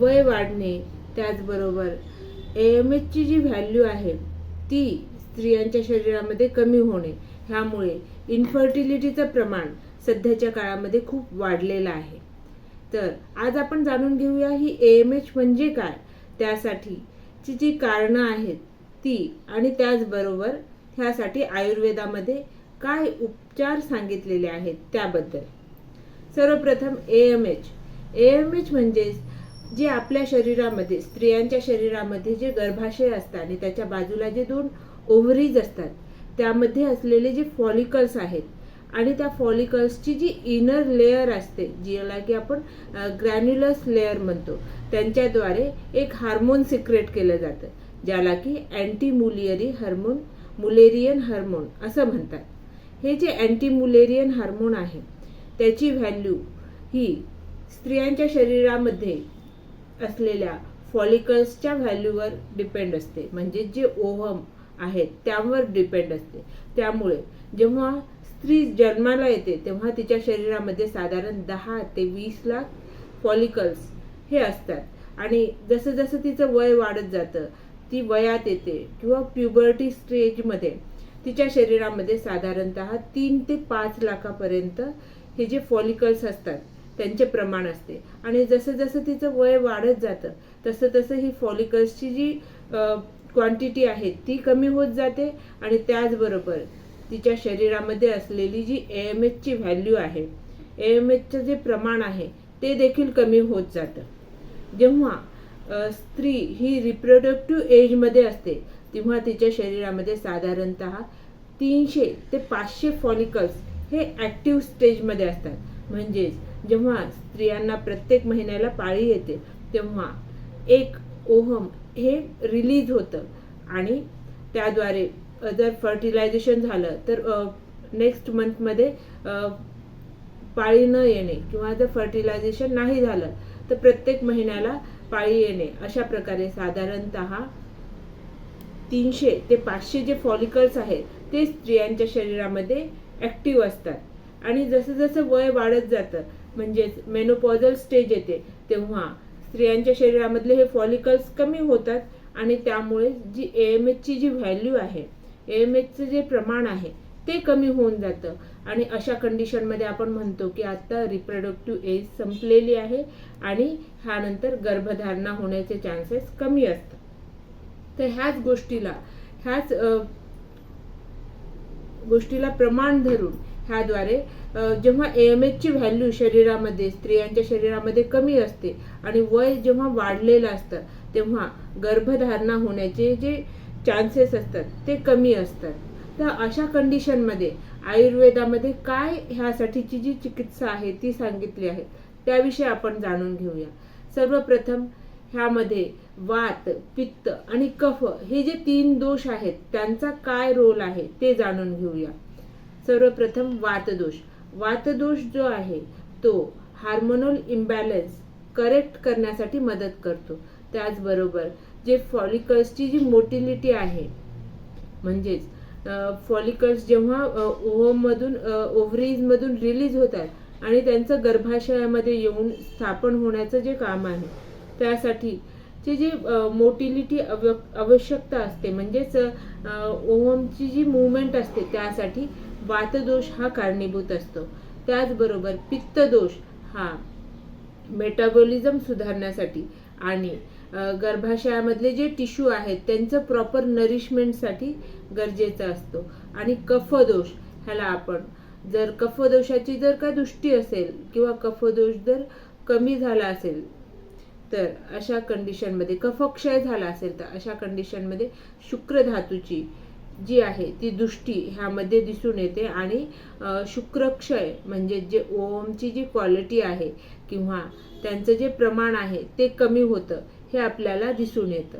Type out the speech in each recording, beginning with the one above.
वय वाढणे त्याचबरोबर ए एम एचची जी व्हॅल्यू आहे ती स्त्रियांच्या शरीरामध्ये कमी होणे ह्यामुळे इन्फर्टिलिटीचं प्रमाण सध्याच्या काळामध्ये खूप वाढलेलं आहे. तर आज आपण जाणून घेऊया ही ए एम एच म्हणजे काय? त्यासाठीची जी कारणं आहेत ती आणि त्याचबरोबर ह्यासाठी आयुर्वेदामध्ये काय उपचार सांगितलेले आहेत त्याबद्दल. सर्वप्रथम A M H A M H म्हणजेच जे आपल्या शरीरामध्ये स्त्रियांच्या शरीरामध्ये जे गर्भाशय असतात आणि त्याच्या बाजूला जे दोन ओव्हरीज असतात त्यामध्ये असलेले जे फॉलिकल्स आहेत आणि त्या फॉलिकल्सची जी इनर लेअर असते ज्याला की आपण ग्रॅन्युलस लेअर म्हणतो त्यांच्याद्वारे एक हार्मोन सिक्रेट केलं जातं ज्याला की अँटीमुलियरी हार्मोन मुलेरियन हार्मोन असं म्हणतात. हे जे अँटीमुलेरियन हार्मोन आहे त्याची व्हॅल्यू ही स्त्रियांच्या शरीरामध्ये असलेल्या फॉलिकल्सच्या व्हॅल्यूवर डिपेंड असते. म्हणजे जे ओहम आहेत त्यावर डिपेंड असते. त्यामुळे जेव्हा स्त्री जन्माला येते तेव्हा तिच्या शरीरामध्ये साधारण दहा ते वीस लाख फॉलिकल्स हे असतात. आणि जसं जसं तिचं वय वाढत जातं ती वयात येते किंवा प्युबर्टी स्टेजमध्ये तिच्या शरीरामध्ये साधारणतः तीन ते पाच लाखापर्यंत हे जे फॉलिकल्स असतात त्यांचे प्रमाण असते. आणि जसं जसं तिचं वय वाढत जातं तसं तसं ही फॉलिकल्सची जी क्वांटिटी आहे ती कमी होत जाते आणि त्याचबरोबर तिच्या शरीरामध्ये असलेली जी ए एम एचची व्हॅल्यू आहे ए एम एचचं जे प्रमाण आहे ते देखील कमी होत जातं. जेव्हा स्त्री ही रिप्रोडक्टिव्ह एजमध्ये असते तेव्हा तिच्या शरीरामध्ये साधारणत तीनशे ते पाचशे फॉलिकल्स हे ॲक्टिव्ह स्टेजमध्ये असतात. म्हणजेच जेव्हा स्त्रियांना प्रत्येक महिन्याला पाळी येते तेव्हा एक ओहम हे रिलीज होतं. आणि त्याद्वारे जर फर्टिलायझेशन झालं तर नेक्स्ट मंथमध्ये पाळी न येणे किंवा जर फर्टिलायझेशन नाही झालं तर प्रत्येक महिन्याला पाळी येणे. अशा प्रकारे साधारणतः तीनशे ते पाचशे जे फॉलिकल्स आहेत ते स्त्रियांच्या शरीरामध्ये ॲक्टिव्ह असतात. आणि जसं जसं वय वाढत जातं म्हणजेच मेनोपॉझल स्टेज येते तेव्हा स्त्रियांच्या शरीरामधले हे फॉलिकल्स कमी होतात आणि त्यामुळे जी ए एम एचची जी व्हॅल्यू आहे ए एम एचचं जे प्रमाण आहे ते कमी होऊन जातं. आणि अशा कंडिशनमध्ये आपण म्हणतो की आत्ता रिप्रोडक्टिव्ह एज संपलेली आहे आणि ह्यानंतर गर्भधारणा होण्याचे चान्सेस कमी असतात. तर ह्याच गोष्टीला ह्याच गोष्टीला प्रमाण धरून ह्याद्वारे जेव्हा ए एम एचची व्हॅल्यू शरीरामध्ये स्त्रियांच्या शरीरामध्ये कमी असते आणि वय जेव्हा वाढलेलं असतं तेव्हा गर्भधारणा होण्याचे जे चान्सेस असतात ते कमी असतात. तर अशा कंडिशनमध्ये आयुर्वेदामध्ये काय ह्यासाठीची जी चिकित्सा आहे ती सांगितली आहे त्याविषयी आपण जाणून घेऊया. सर्वप्रथम ह्यामध्ये वात पित्त आणि कफ हे जे तीन दोष आहेत त्यांचा काय रोल आहे ते जाणून घेऊया. सर्वप्रथम वातदोष. वातदोष जो आहे तो हार्मोनल इम्बॅलन्स करेक्ट करण्यासाठी मदत करतो. त्याचबरोबर जे फॉलिकल्सची जी मोटिलिटी आहे म्हणजेच फॉलिकल्स जेव्हा ओव्हममधून ओव्हरीजमधून रिलीज होतात आणि त्यांचं गर्भाशयामध्ये येऊन स्थापन होण्याचं जे काम आहे त्यासाठी ची जी मोटिलिटी अव आवश्यकता असते म्हणजेच ओव्हमची जी मुवमेंट असते त्यासाठी वातदोष हा कारणीभूत असतो. त्याचबरोबर पित्तदोष हा मेटाबॉलिझम सुधारण्यासाठी आणि गर्भाशयामधले जे टिश्यू आहेत त्यांचं प्रॉपर नरिशमेंटसाठी गरजेचा असतो. आणि कफदोष ह्याला आपण जर कफदोषाची जर का दृष्टी असेल किंवा कफदोष जर कमी झाला असेल तर अशा कंडिशनमध्ये कफक्षय झाला असेल तर अशा कंडिशनमध्ये शुक्र धातूची जी आहे ती दृष्टी ह्यामध्ये दिसून येते आणि शुक्रक्षय म्हणजे जे ओमची जी क्वालिटी आहे किंवा त्यांचं जे प्रमाण आहे ते कमी होतं हे आपल्याला दिसून येतं.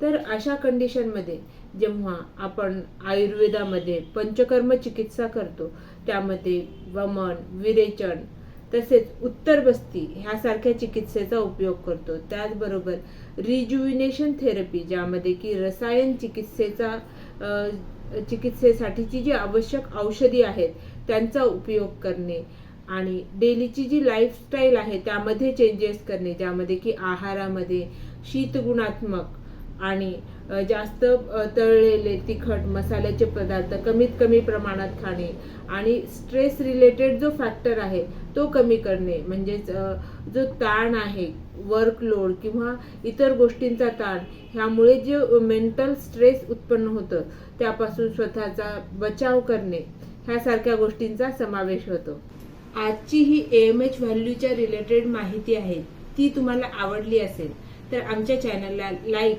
तर अशा कंडिशनमध्ये जेव्हा आपण आयुर्वेदामध्ये पंचकर्म चिकित्सा करतो त्यामध्ये वमन विरेचन तसेच उत्तर बस्ती ह्यासारख्या चिकित्सेचा उपयोग करतो. त्याचबरोबर रिज्युविनेशन थेरपी ज्यामध्ये की रसायन चिकित्सेचा चिकित्सेसाठीची जी आवश्यक औषधी आहेत त्यांचा उपयोग करणे आणि डेलीची जी लाईफस्टाईल आहे त्यामध्ये चेंजेस करणे ज्यामध्ये की आहारामध्ये शीतगुणात्मक आणि जास्त तळलेले तिखट मसाल्याचे पदार्थ कमीत कमी प्रमाणात खाणे आणि स्ट्रेस रिलेटेड जो फॅक्टर आहे तो कमी करणे. म्हणजेच जो ताण आहे वर्कलोड किंवा इतर गोष्टींचा ताण ह्यामुळे जे मेंटल स्ट्रेस उत्पन्न होतं त्यापासून स्वतःचा बचाव करणे ह्यासारख्या गोष्टींचा समावेश होतो. आजची ही ए एम एच व्हॅल्यूच्या रिलेटेड माहिती आहे ती तुम्हाला आवडली असेल तर आमच्या चॅनलला लाईक